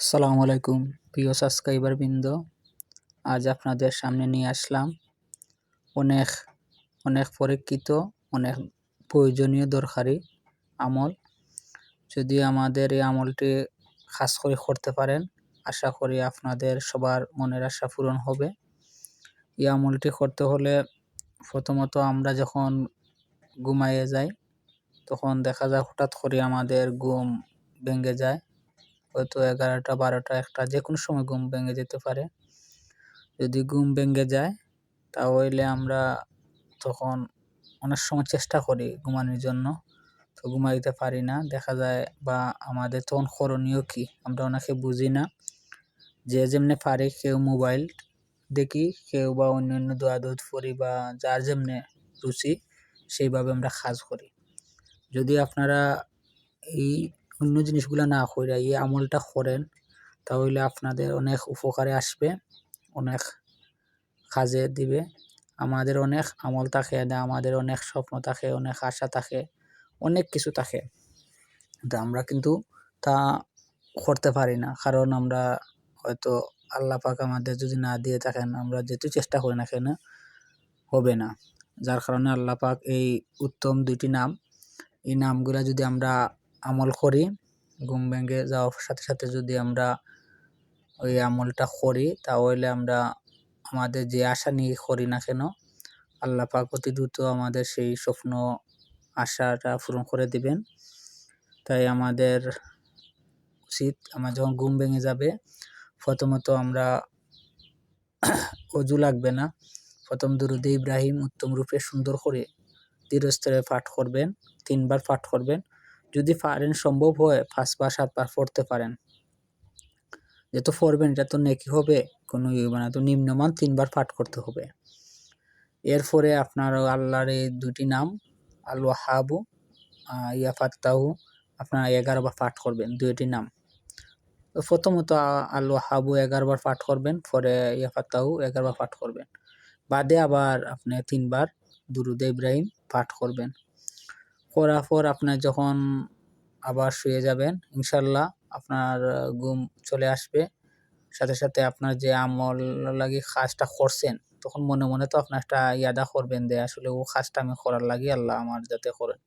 আসসালামু আলাইকুম প্রিয় সাবস্ক্রাইবার বৃন্দ আজ আপনাদের সামনে নিয়ে আসলাম অনেক অনেক পরীক্ষিত, অনেক প্রয়োজনীয় দরকারি আমল। যদি আমাদের এই আমলটি খাস করে করতে পারেন, আশা করি আপনাদের সবার মনের আশা পূরণ হবে। এই আমলটি করতে হলে প্রথমত আমরা যখন ঘুমাইয়ে যাই, তখন দেখা যায় হঠাৎ করে আমাদের ঘুম ভেঙে যায়। হয়তো এগারোটা, বারোটা, একটা যে কোনো সময় ঘুম ভেঙে যেতে পারে। যদি ঘুম ভেঙে যায়, তাহলে আমরা তখন অনেক সময় চেষ্টা করি ঘুমানোর জন্য। তো ঘুমাইতে পারি না। দেখা যায় বা আমাদের তখন করণীয় কী? আমরা অনেকে বুঝি না। যে যেমনি পারি কেউ মোবাইল দেখি, কেউ বা অন্য অন্য দোয়া দোধ পড়ি বা যার যেমনি রুচি, সেইভাবে আমরা কাজ করি। যদি আপনারা এই অন্য জিনিসগুলো না করে এই আমলটা করেন, তাহলে আপনাদের অনেক উপকারে আসবে, অনেক কাজে দিবে। আমাদের অনেক আমল থাকে, আমাদের অনেক স্বপ্ন থাকে, অনেক আশা থাকে, অনেক কিছু থাকে। কিন্তু আমরা কিন্তু তা করতে পারি না, কারণ আমরা হয়তো আল্লাহ পাক আমাদের যদি না দিয়ে থাকেন, আমরা যেহেতু চেষ্টা করি না কেন, হবে না। যার কারণে আল্লাহ পাক এই উত্তম দুইটি নাম, এই নামগুলো যদি আমরা আমল করি, ঘুম ভেঙে যাওয়ার সাথে সাথে যদি আমরা ওই আমলটা করি, তাহলে আমরা আমাদের যে আশা নিয়ে করি না কেন, আল্লাহ পাক অতি দ্রুত আমাদের সেই স্বপ্ন, আশাটা পূরণ করে দিবেন। তাই আমাদের উচিত, আমার যখন ঘুম ভেঙে যাবে, প্রথমত আমরা অজু লাগবে না। প্রথম দুরুদে ইব্রাহিম উত্তম রূপে সুন্দর করে ধীরস্তরে পাঠ করবেন, তিনবার পাঠ করবেন। যদি পারেন সম্ভব হয় পাঁচবার সাতবার পড়তে পারেন। যেহেতু পড়বেন, এটা তো নেকি হবে, কোনো ইয়ে মানে তো নিম্নমান তিনবার পাঠ করতে হবে। এরপরে আপনার আল্লাহর এই দুটি নাম আল ওয়াহাবু ইয়াফাত্তাহু আপনারা এগারোবার পাঠ করবেন, দুইটি নাম। প্রথমত আল ওয়াহাবু এগারোবার পাঠ করবেন, পরে ইয়াফাত্তাহু এগারোবার পাঠ করবেন। বাদে আবার আপনি তিনবার দুরুদ ইব্রাহিম পাঠ করবেন। করার পর আপনার যখন আবার শুয়ে যাবেন, ইনশাল্লাহ আপনার ঘুম চলে আসবে। সাথে সাথে আপনার যে আমল লাগে কাজটা করছেন, তখন মনে মনে তো আপনার একটা ইয়াদা করবেন যে আসলে ও কাজটা আমি করার লাগি, আল্লাহ আমার যাতে করেন।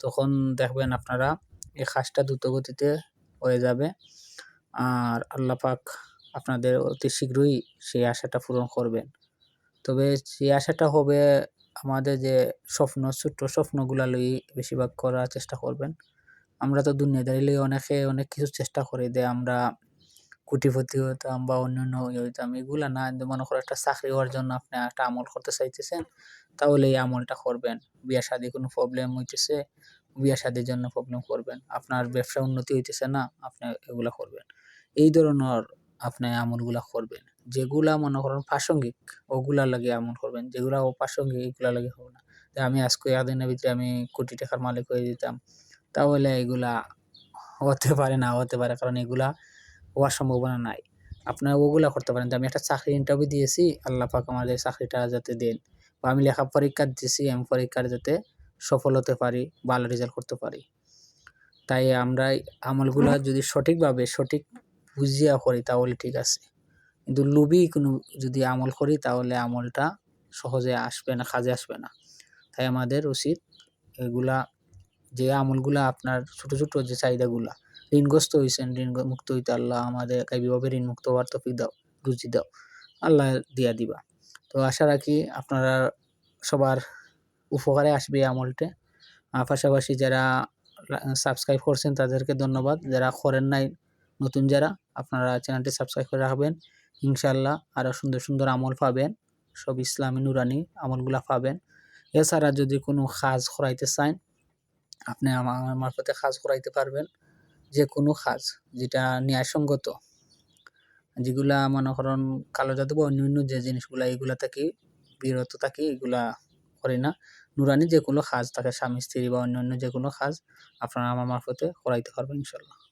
তখন দেখবেন আপনারা এই কাজটা দ্রুতগতিতে হয়ে যাবে। আর আল্লাহ পাক আপনাদের অতি শীঘ্রই সেই আশাটা পূরণ করবেন। তবে সেই আশাটা হবে আমাদের যে স্বপ্ন, ছোট্ট স্বপ্নগুলা লই বেশিরভাগ করার চেষ্টা করবেন। আমরা তো দুনিয়াদারি লই অনেকে অনেক কিছু চেষ্টা করি যে আমরা কুটিপতি হতাম বা অন্যান্য হইতাম, এগুলা না মনে করো একটা চাকরি হওয়ার জন্য আপনি একটা আমল করতে চাইতেছেন, তাহলে এই আমলটা করবেন। বিয়া শাদি কোনো প্রবলেম হইতেছে, বিয়া শাদির জন্য প্রবলেম করবেন। আপনার ব্যবসা উন্নতি হইতেছে না, আপনি এগুলা করবেন। এই ধরনের আপনি আমলগুলা করবেন। যেগুলা মনে করেন প্রাসঙ্গিক ওগুলা লাগে আমল করবেন যেগুলা অপ্রাসঙ্গিক এগুলা লাগে হবে না। আমি আজকে এদিনের ভিতরে আমি কোটি টাকার মালিক হয়ে দিতাম তাহলে এগুলা হতে পারে না হতে পারে কারণ এগুলা হওয়ার সম্ভাবনা নাই। আপনারা ওগুলা করতে পারেন। যে আমি একটা চাকরি ইন্টারভিউ দিয়েছি আল্লাহ পাক আমাদের চাকরিটা যাতে দেন। বা আমি লেখা পরীক্ষা দিয়েছি আমি পরীক্ষার যাতে সফল হতে পারি ভালো রেজাল্ট করতে পারি। তাই আমরা আমলগুলা যদি সঠিকভাবে সঠিক বুঝিয়া করি তাহলে ঠিক আছে। কিন্তু কোনো যদি আমল করি তাহলে আমলটা সহজে আসবে না, কাজে আসবে না। তাই আমাদের উচিত এগুলা, যে আমলগুলা আপনার ছোট ছোট যে চাহিদাগুলা, ঋণগ্রস্ত হয়েছেন ঋণ মুক্ত হইতে আল্লাহ আমাদের কাইভাবে ঋণ মুক্ত হওয়ার তফিক দাও রুচি দাও, আল্লাহ দিয়া দিবা। তো আশা রাখি আপনারা সবার উপকারে আসবে এই আমলটা। পাশাপাশি যারা সাবস্ক্রাইব করছেন তাদেরকে ধন্যবাদ। যারা করেন নাই, নতুন যারা, আপনারা চ্যানেলটি সাবস্ক্রাইব করে রাখবেন। ইনশাল্লাহ আরও সুন্দর সুন্দর আমল পাবেন। সব ইসলামী নুরানি আমলগুলা পাবেন। এছাড়া যদি কোনো কাজ করাইতে চান, আপনি আমার মারফতে কাজ করাইতে পারবেন। যে কোনো কাজ যেটা ন্যায়সঙ্গত। যেগুলা মনে করেন কালো জাদু বা অন্য অন্য যে জিনিসগুলা, এগুলা থেকে, বিরত থাকি, এগুলা করি না। নুরানি যে কোনো কাজ থাকে স্বামী, স্ত্রী বা অন্য অন্য যে কোনো কাজ আপনারা আমার মারফতে করাইতে পারবেন ইনশাল্লাহ